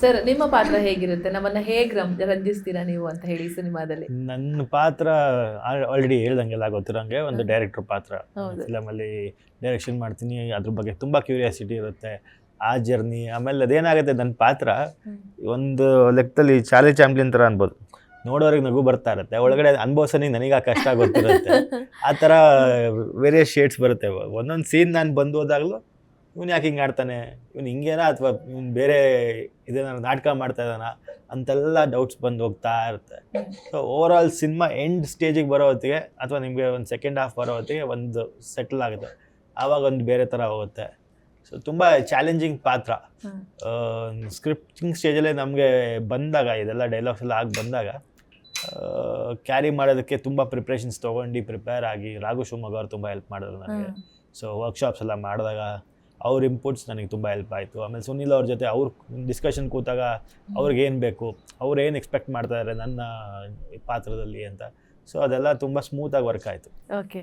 Sir ನಿಮ್ಮ ಪಾತ್ರ ಹೇಗಿರುತ್ತೆ? ನಮ್ಮನ್ನ ಹೇಗ್ ರಂಜಿಸ್ತೀರಾ ನೀವು ಅಂತ ಹೇಳಿ ಸಿನಿಮಾದಲ್ಲಿ? ನನ್ನ ಪಾತ್ರ ಆಲ್ರೆಡಿ ಹೇಳ್ದಂಗೆಲ್ಲ ಗೊತ್ತಿರೋಂಗೆ ಒಂದು ಡೈರೆಕ್ಟರ್ ಪಾತ್ರ. ಫಿಲಮಲ್ಲಿ ಡೈರೆಕ್ಷನ್ ಮಾಡ್ತೀನಿ ಅದ್ರ ಬಗ್ಗೆ ತುಂಬಾ ಕ್ಯೂರಿಯಾಸಿಟಿ ಇರುತ್ತೆ. ಆ ಜರ್ನಿ ಆಮೇಲೆ ಅದೇನಾಗುತ್ತೆ ನನ್ನ ಪಾತ್ರ. ಒಂದು ಲೆಕ್ಕದಲ್ಲಿ ಚಾಲಿ ಚಾಂಪ್ಲಿನ್ ತರ ಅನ್ಬೋದು. ನೋಡೋರಿಗೆ ನಗು ಬರ್ತಾ ಇರುತ್ತೆ. ಒಳಗಡೆ ಅನುಭವಿಸೋನಿಗೆ ನನಗೆ ಆ ಕಷ್ಟ ಗೊತ್ತಿರುತ್ತೆ. ಆ ಥರ ವೇರಿಯಸ್ ಶೇಡ್ಸ್ ಬರುತ್ತೆ. ಒಂದೊಂದು ಸೀನ್ ನಾನು ಬಂದು ಹೋದಾಗಲೂ ಇವ್ನು ಯಾಕೆ ಹಿಂಗೆ ಆಡ್ತಾನೆ ಇವ್ನು ಹಿಂಗೇನ ಅಥವಾ ಇವ್ನು ಬೇರೆ ಇದೇನಾದ್ರು ನಾಟಕ ಮಾಡ್ತಾ ಇದ್ದಾನ ಅಂತೆಲ್ಲ ಡೌಟ್ಸ್ ಬಂದು ಹೋಗ್ತಾ ಇರುತ್ತೆ. So overall cinema end ಸ್ಟೇಜಿಗೆ ಬರೋ ಹೊತ್ತಿಗೆ ಅಥವಾ ನಿಮಗೆ ಒಂದು ಸೆಕೆಂಡ್ ಹಾಫ್ ಬರೋ ಹೊತ್ತಿಗೆ ಒಂದು ಸೆಟ್ಲ್ ಆಗುತ್ತೆ ಆವಾಗ ಒಂದು ಬೇರೆ ಥರ ಹೋಗುತ್ತೆ ಸೊ ತುಂಬ ಚಾಲೆಂಜಿಂಗ್ ಪಾತ್ರ. ಸ್ಕ್ರಿಪ್ಟಿಂಗ್ ಸ್ಟೇಜಲ್ಲೇ ನಮಗೆ ಬಂದಾಗ ಇದೆಲ್ಲ ಡೈಲಾಗ್ಸ್ ಎಲ್ಲ ಆಗಿ ಬಂದಾಗ ಕ್ಯಾರಿ ಮಾಡೋದಕ್ಕೆ ತುಂಬ ಪ್ರಿಪ್ರೇಷನ್ಸ್ ತೊಗೊಂಡು ಪ್ರಿಪೇರ್ ಆಗಿ ರಾಘು ಶಿವಮೊಗ್ಗ ಅವ್ರು ತುಂಬ ಹೆಲ್ಪ್ ಮಾಡಿದ್ರು ನನಗೆ. ಸೊ ವರ್ಕ್ಶಾಪ್ಸ್ ಎಲ್ಲ ಮಾಡಿದಾಗ ಅವ್ರ ಇಂಪುಟ್ಸ್ ನನಗೆ ತುಂಬ ಹೆಲ್ಪ್ ಆಯಿತು. ಆಮೇಲೆ ಸುನಿಲ್ ಅವ್ರ ಜೊತೆ ಅವ್ರ ಡಿಸ್ಕಷನ್ ಕೂತಾಗ ಅವ್ರಿಗೆ ಏನು ಬೇಕು ಅವ್ರು ಏನು ಎಕ್ಸ್ಪೆಕ್ಟ್ ಮಾಡ್ತಾ ಇದ್ದಾರೆ ನನ್ನ ಪಾತ್ರದಲ್ಲಿ ಅಂತ. ಸೊ ಅದೆಲ್ಲ ತುಂಬ ಸ್ಮೂತಾಗಿ ವರ್ಕ್ ಆಯಿತು. ಓಕೆ